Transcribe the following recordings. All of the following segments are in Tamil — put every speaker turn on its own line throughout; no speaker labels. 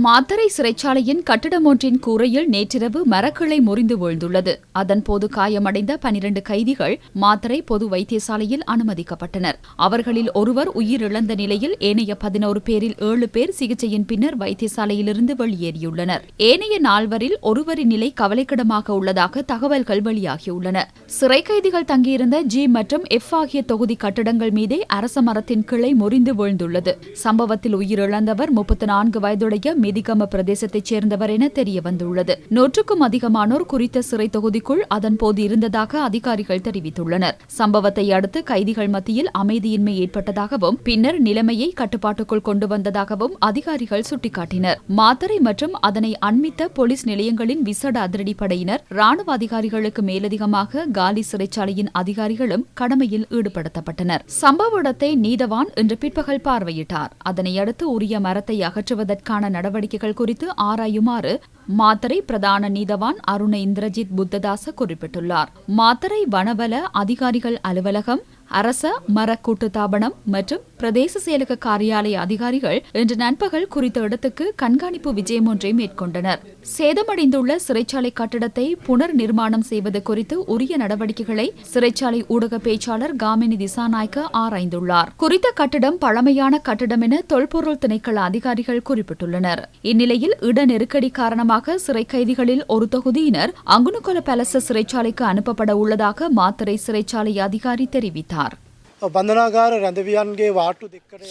மாத்தறை சிறைச்சாலையின் கட்டிடம் ஒன்றின் கூரையில் நேற்றிரவு மரக்கிளை முறிந்து வீழ்ந்துள்ளது. அதன்போது காயமடைந்த பனிரண்டு கைதிகள் மாத்தறை பொது வைத்தியசாலையில் அனுமதிக்கப்பட்டனர். அவர்களில் ஒருவர் உயிரிழந்த நிலையில் ஏனைய பதினோரு பேரில் ஏழு பேர் சிகிச்சையின் பின்னர் வைத்தியசாலையிலிருந்து வெளியேறியுள்ளனர். ஏனைய நால்வரில் ஒருவரின் நிலை கவலைக்கிடமாக உள்ளதாக தகவல்கள் வெளியாகியுள்ளன. சிறை கைதிகள் தங்கியிருந்த ஜி மற்றும் எஃப் ஆகிய தொகுதி கட்டடங்கள் மீதே அரச மரத்தின் கிளை முறிந்து வீழ்ந்துள்ளது. சம்பவத்தில் உயிரிழந்தவர் முப்பத்தி நான்கு வயதுடைய மிதிகம பிரதேசத்தைச் சேர்ந்தவர் என தெரியவந்துள்ளது. நூற்றுக்கும் அதிகமானோர் குறித்த சிறை தொகுதிக்குள் அதன்போது இருந்ததாக அதிகாரிகள் தெரிவித்துள்ளனர். சம்பவத்தை அடுத்து கைதிகள் மத்தியில் அமைதியின்மை ஏற்பட்டதாகவும் பின்னர் நிலைமையை கட்டுப்பாட்டுக்குள் கொண்டு வந்ததாகவும் அதிகாரிகள் சுட்டிக்காட்டினர். மாத்தறை மற்றும் அதனை அண்மித்த போலீஸ் நிலையங்களின் விசேட அதிரடிப்படையினர் ராணுவ அதிகாரிகளுக்கு மேலதிகமாக காலி சிறைச்சாலையின் அதிகாரிகளும் கடமையில் ஈடுபடுத்தப்பட்டனர். சம்பவ இடத்தை நீதவான் இன்று பிற்பகல் பார்வையிட்டார். அதனையடுத்து உரிய மரத்தை அகற்றுவதற்கான நடவடிக்கைகள் குறித்து ஆராயுமாறு மாத்தரை பிரதான நீதவான் அருண இந்திரஜித் புத்ததாச குறிப்பிட்டுள்ளார். மாத்தரை வனவல அதிகாரிகள் அலுவலகம் அரச மர கூட்டுத்தாபனம் மற்றும் பிரதேச செயலக காரியாலய அதிகாரிகள் இன்று நண்பகல் குறித்த இடத்துக்கு கண்காணிப்பு விஜயம் ஒன்றை மேற்கொண்டனர். சேதமடைந்துள்ள சிறைச்சாலை கட்டிடத்தை புனர் நிர்மாணம் செய்வது குறித்து உரிய நடவடிக்கைகளை சிறைச்சாலை ஊடக பேச்சாளர் காமினி திசாநாயக்க ஆராய்ந்துள்ளார். குறித்த கட்டிடம் பழமையான கட்டிடம் என தொல்பொருள் திணைக்கள அதிகாரிகள் குறிப்பிட்டுள்ளனர். இந்நிலையில் இட நெருக்கடி காரணமாக சிறை கைதிகளில் ஒரு தொகுதியினர் அங்குனுகொல பலச சிறைச்சாலைக்கு அனுப்பப்பட உள்ளதாக மாத்தறை சிறைச்சாலை அதிகாரி தெரிவித்தார்.
கூறினார்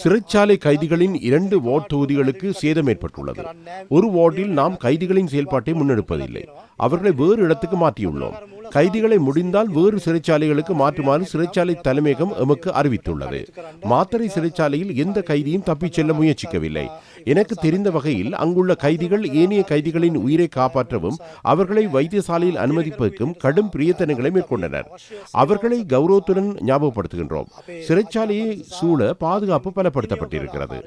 சிறைச்சாலை கைதிகளின் இரண்டு வார்டு தொகுதிகளுக்கு சேதம் ஏற்பட்டுள்ளது. ஒரு வார்டில் நாம் கைதிகளின் செயல்பாட்டை முன்னெடுப்பதில்லை. அவர்களை வேறு இடத்துக்கு மாற்றியுள்ளோம். கைதிகளை முடிந்தால் வேறு சிறைச்சாலைகளுக்கு மாற்றுமாறு சிறைச்சாலை தலைமையகம் எமக்கு அறிவித்துள்ளது. மாத்தறை சிறைச்சாலையில் எந்த கைதியும் தப்பிச் செல்ல முயற்சிக்கவில்லை. எனக்கு தெரிந்த வகையில் அங்குள்ள கைதிகள் ஏனைய கைதிகளின் உயிரை காப்பாற்றவும் அவர்களை வைத்தியசாலையில் அனுமதிப்பதற்கும் கடும் பிரியத்தனங்களை மேற்கொண்டனர். அவர்களை கௌரவத்துடன் ஞாபகப்படுத்துகின்றோம். சிறைச்சாலையை சூழ பாதுகாப்பு பலப்படுத்தப்பட்டிருக்கிறது.